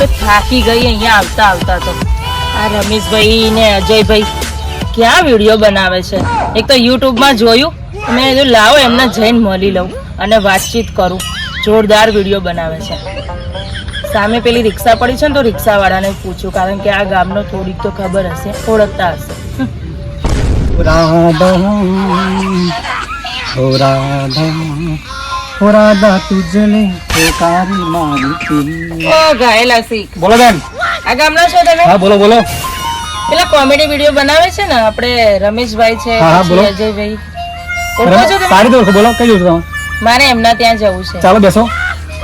તો થાકી ગઈ અહીંયા આવતા આવતા તો. આ રમેશભાઈ ને અજયભાઈ ક્યાં વીડિયો બનાવે છે? એક તો યુટ્યુબમાં જોયું, મેં કીધું લાવો એમને જઈને મળી લઉં અને વાતચીત કરું. જોરદાર વીડિયો બનાવે છે. સામે પેલી રિક્ષા પડી છે ને તો રિક્ષાવાળાને પૂછ્યું, કારણ કે આ ગામનો થોડીક તો ખબર હશે, ઓળખતા હશે. રાધા રાધા રાધા તુજને પોકારી મારી પિન. ઓ ગાયલા શીખ. બોલો બેન. આ ગામના છો તમે? હા બોલો બોલો. પેલા કોમેડી વીડિયો બનાવે છે ને આપણે રમેશભાઈ છે હા, હા, બોલો. અજયભાઈ. ઓળખો છો તમે? સારી તો બોલો. કઈ જોયું તમે? મારે એમના ત્યાં જવું છે. ચાલો બેસો.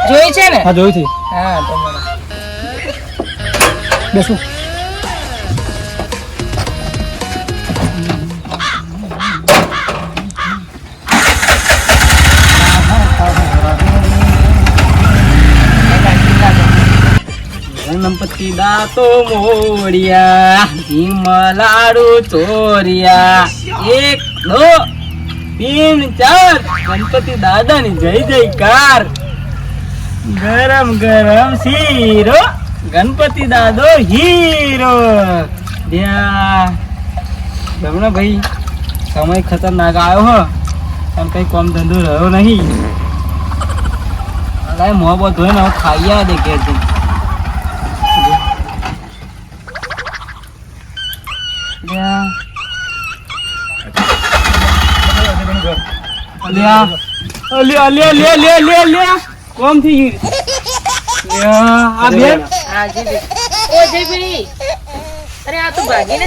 જોઈ છે ને? હા જોઈ છે. હા તો બેસો. ગણપતિ દાતો મોડિયા હિમલાડુ ચોરિયા. એક, દો, તીન, ચાર. ગણપતિ દાદાની જય જયકાર. ગરમ ગરમ શીરો. ગણપતિ દાદો હીરો. જમણા ભાઈ, સમય ખતરનાક આવ્યો, હો. પણ કઈ કોમ ધંધો રહ્યો નહીં. અરે મોહબત હોય ને ખાઈ આ દે કે અલ્યા અલ્યા અલ્યા લે લે લે લે કોમ થઈ ગયું. અરે આ તો ભાગીને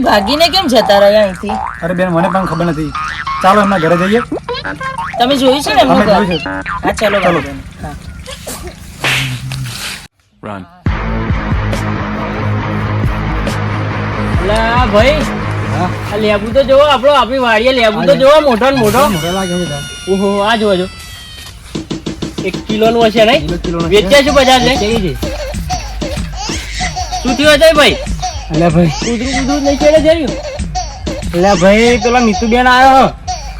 ભાગીને કેમ જતા રહ્યા અહીંથી અરે બેન મને પણ ખબર નથી ચાલો એમના ઘરે જઈએ તમે જોયું ને એમનું ચલો ચલો. વાંધો ભાઈ. આ લેબુ તો જોવો આપણો આપણી વાડીએ લેબુ તો જોવો મોટો ને મોટો છે. ઓહો આ જોવો જો એક કિલો નું હશે નહીં? કિલો છે. વેચ્યા શું બજાર ને છે. શું થયું અજય ભાઈ? અલ્યા ભાઈ. કૂતરું કૂતરું નહીં ચડે જર્યું અલ્યા ભાઈ પેલા મિતુબેન આવ્યો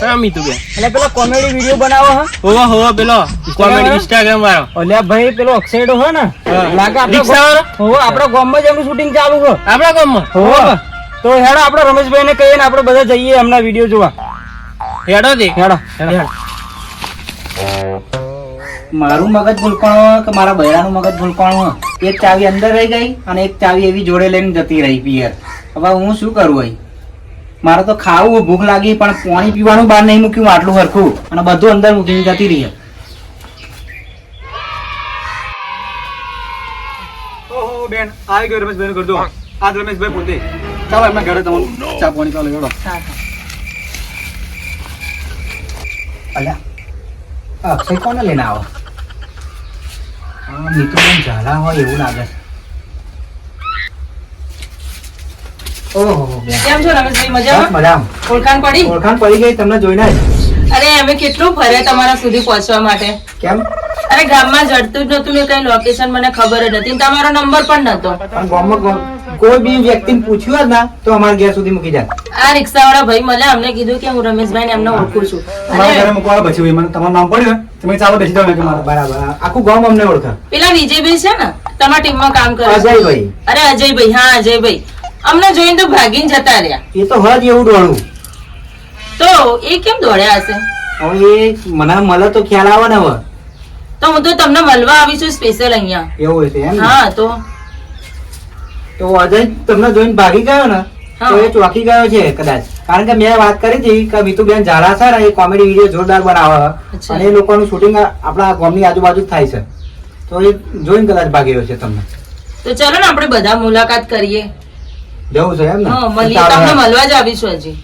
હો તું બે. એટલે પેલો કોમેડી વીડિયો બનાવો હો? હોવા હોવા પેલો કોમેડી ઇન્સ્ટાગ્રામ વાળો. અલ્યા ભાઈ પેલો અક્ષયડો હો ને? લાગે આપણો? હોવો આપણા ગામમાં જ એનું શૂટિંગ ચાલુ છે. આપણા ગામમાં? હોવા. તો હેડો આપણો રમેશભાઈ ને કહીએ ને આપણે બધા જઈએ એમના વીડિયો જોવા. હેડો દે. હેડો. મારું મગજ ભૂલકાણું કે મારા બૈરાનું મગજ ભૂલકાણું એક ચાવી અંદર રહી ગઈ અને એક ચાવી એવી જોડે લઈને જતી રહી પિયર. હવે હું શું કરું ભાઈ મારે તો ખાવું ભૂખ લાગી પણ પાણી પીવાનું બહાર નહીં મૂક્યું આટલું હરખું. અને બધું અંદર મૂકીને જતી રહી. ઓહો બેન આવી ગયો રમેશભાઈ કરજો આ રમેશભાઈ પોતે. ચાલો એમના ઘરે તમારું ચા પાણી ચાલો હા અલ્યા આ અક્ષય કોને લઈને આવો? ઝાલા હોય એવું લાગે છે ઓહો બેન કેમ છો રમેશભાઈ? મજામાં? મજામાં. ઓળખાણ પડી? ઓળખાણ પડી ગઈ તમને જોઈને અરે અમે કેટલું ફર્યા તમારા સુધી પહોંચવા માટે? કેમ? અરે ગામમાં જડતું જ નતું ને કઈ લોકેશન મને ખબર જ નથી તમારો નંબર પણ નતો ગામમાં કોઈ બી વ્યક્તિને પૂછ્યું જ ના તો અમારા ઘેર સુધી મૂકી જાય આ રિક્ષાવાળા ભાઈ મને અમને કીધું કે હું રમેશભાઈ ને એમને ઓળખું છું. અમારા ઘરે મૂકવા પછી ભાઈ મને તમારું નામ પડ્યું તમે ચાલો બેસી જાઓ. કે મારા બરાબર આખું ગામ અમને ઓળખા. પેલા વિજયભાઈ છે ને તમારા ટીમમાં કામ કરે અજયભાઈ. અરે અજયભાઈ હા અજયભાઈ. અમને જોઈને તો ભાગીને જતા રહ્યા. એ તો હજ એવું દોડું તો એ કેમ દોડ્યા હશે? હવે એ મને મળે તો ખ્યાલ આવે ને હવે. તો હું તો તમને મળવા આવી છું સ્પેશિયલ અહીંયા. એવું છે એમ હા તો. તો અજય તમને જોઈને ભાગી ગયો ને. તો એ ચોકી ગયો છે કદાચ. કારણ કે મેં વાત કરી હતી કે મિતુબેન ઝાલા છે ને એ કોમેડી વીડિયો જોરદાર બનાવે. અને એ લોકોનું શૂટિંગ આપણા ગામની આજુબાજુ જ થાય છે. તો એ જોઈને કદાચ ભાગી ગયો છે તમને. તો ચાલો ને આપણે બધા મુલાકાત કરીએ. જવું છે એમ ને? હા મળીએ તમને મળવા જ આવીશું હજી.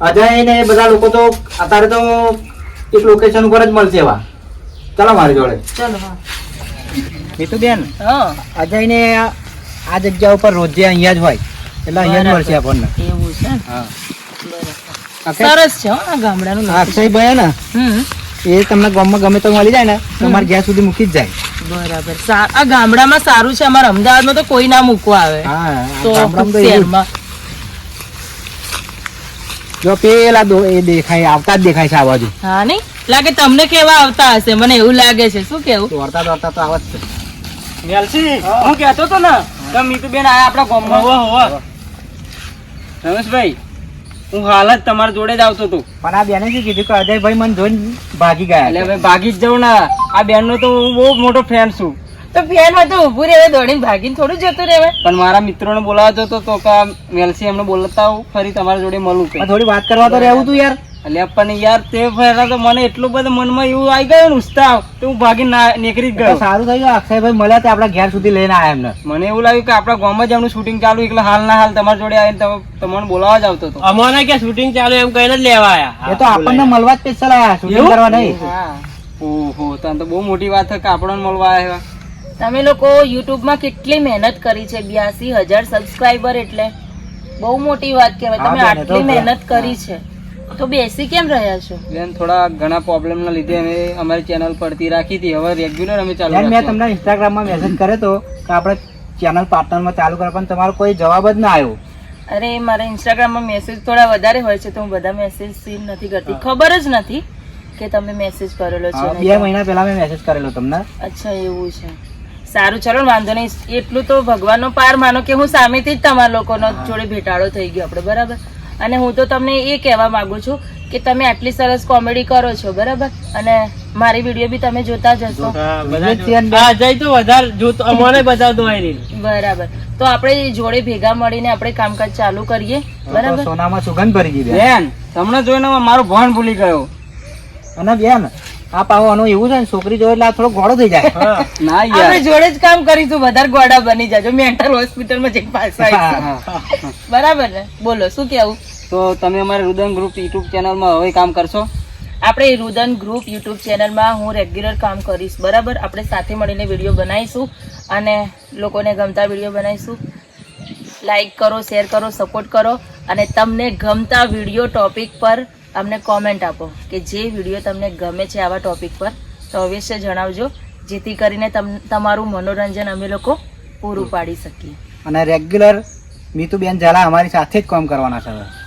અજય ને બધા લોકો તો અત્યારે તો એક લોકેશન ઉપર જ મળશે એવા. ચાલો મારી જોડે. ચાલો હા. મિતુબેન હા. અજય ને આ જગ્યા ઉપર રોજે અહીંયા જ હોય. એટલે અહીંયા જ મળશે આપણને. એવું છે? હા. અક્ષય- સરસ છે હો આ ગામડાનું આ અક્ષયભાઈ ને? એ તમને ગામમાં ગમે તો મળી જાય ને તમારે ઘેર સુધી મૂકી જ જાય. બરાબર. આ ગામડામાં સારું છે અમારા અમદાવાદમાં તો કોઈ ના મૂકવા આવે. તો જ. શહેરમાં. જો પેલા એ દેખાય આવતા જ દેખાય છે આ બાજુ. હા નહીં? લાગે તમને કેવા આવતા હશે? મને એવું લાગે છે. શું કેવું? દોડતા દોડતા તો આવત છે. મેલસી હું. કહેતો તો ને કે મીતુબેન આયા આપણા ગામમાં. રમેશભાઈ હું હાલ જ તમારા જોડે જ આવતો હતો. પણ આ બેને શું કીધું કે અજયભાઈ મને જોઈને ભાગી ગયા એટલે હવે ભાગી જ જાઉં ના. આ બેનનો તો હું બહુ મોટો ફેન છું. તો ફેનમાં તો ઊભું રહેવાય દોડીને ભાગીને થોડું જતું રહેવાય. પણ મારા મિત્રોને બોલાવતો હતો તો કા મેલસી એમને બોલતા હું ફરી તમારા જોડે મળું થોડી વાત કરવા તો રહેવું તું યાર. એટલે પણ યાર તે પહેલા તો મને એટલું બધું મનમાં એવું આવી ગયું ને ઉત્સાહ તો હું ભાગી નીકળી જ ગયો. સારું થયું અક્ષયભાઈ મળ્યા તે આપણા ઘેર સુધી લઈને આવ્યા એમને? મને એવું લાગ્યું કે આપણા ગામમાં જ એમનું શૂટિંગ ચાલુ એટલે હાલ ના હાલ તમારી જોડે આવીને તમે- તમને બોલાવવા જ આવતો હતો. અમને કે શૂટિંગ ચાલુ એમ કહીને જ લેવા આવ્યા એ તો આપણને મળવા જ સ્પેશિયલ આવ્યા શૂટિંગ? કરવા નહીં. ઓહો તો તો બહુ મોટી વાત છે કે આપણને મળવા આવ્યા તમે લોકો યુટ્યુબમાં કેટલી મહેનત કરી છે? બ્યાસી હજાર સબસ્ક્રાઈબર એટલે બહુ મોટી વાત કહેવાય. તમે આટલી મહેનત કરી છે. તો બેસી કેમ રહ્યા છો? બેન થોડા ઘણા પ્રોબ્લેમ ના લીધે અમે અમારી ચેનલ પડતી રાખી હતી. હવે રેગ્યુલર અમે ચાલુ મેં. તમને ઇન્સ્ટાગ્રામમાં મેસેજ કર્યો તો કે આપણે ચેનલ પાર્ટનરમાં ચાલુ કરો પણ તમારો કોઈ જવાબ જ ના આવ્યો. અરે મારા ઇન્સ્ટાગ્રામમાં મેસેજ થોડા વધારે હોય છે તો હું બધા મેસેજ સીન નથી કરતી. ખબર જ નથી કે તમે મેસેજ કરેલો છે બે મહિના પહેલા મેં મેસેજ કરેલો તમને. અચ્છા એવું છે. સારું ચલો વાંધો નહીં. એટલું તો ભગવાનનો પાર માનો કે હું સામેથી જ તમારા લોકોનો જોડે ભેટાળો થઈ ગયો આપણે બરાબર? અને હું તો તમને એ કહેવા માગું છું કે તમે આટલી સરસ કોમેડી કરો છો બરાબર? અને મારી વીડિયો બી તમે જોતા જ હશો. બરાબર. તો આપણે જોડે ભેગા મળીને આપણે કામકાજ ચાલુ કરીએ બરાબર? સોનામાં સુગંધ ભરી ગઈ. બેન. તમને જોઈને મારો ભણ ભૂલી ગયો. અને બેન આ પાવો એવું છે ને છોકરી જોડે એટલે થોડો થઈ જાય. ના આપણે જોડે જ કામ કરીશું વધારે ગોડા બની જાજો મેન્ટલ હોસ્પિટલમાં જઈને પાછા. બરાબર ને? બોલો શું કેવું તો તમે અમારા રુદન ગ્રુપ યુટ્યુબ ચેનલમાં હવે કામ કરશો? આપણે રુદન ગ્રુપ યુટ્યુબ ચેનલમાં હું રેગ્યુલર કામ કરીશ બરાબર? આપણે સાથે મળીને વીડિયો બનાવીશું અને લોકોને ગમતા વીડિયો બનાવીશું. લાઈક કરો શેર કરો સપોર્ટ કરો અને તમને ગમતા વીડિયો ટોપિક પર અમને કોમેન્ટ આપો કે જે વીડિયો તમને ગમે છે આવા ટોપિક પર તો અવશ્ય જણાવજો જેથી કરીને તમ તમારું મનોરંજન અમે લોકો પૂરું પાડી શકીએ અને રેગ્યુલર મીતુબેન ઝાલા અમારી સાથે જ કામ કરવાના છે.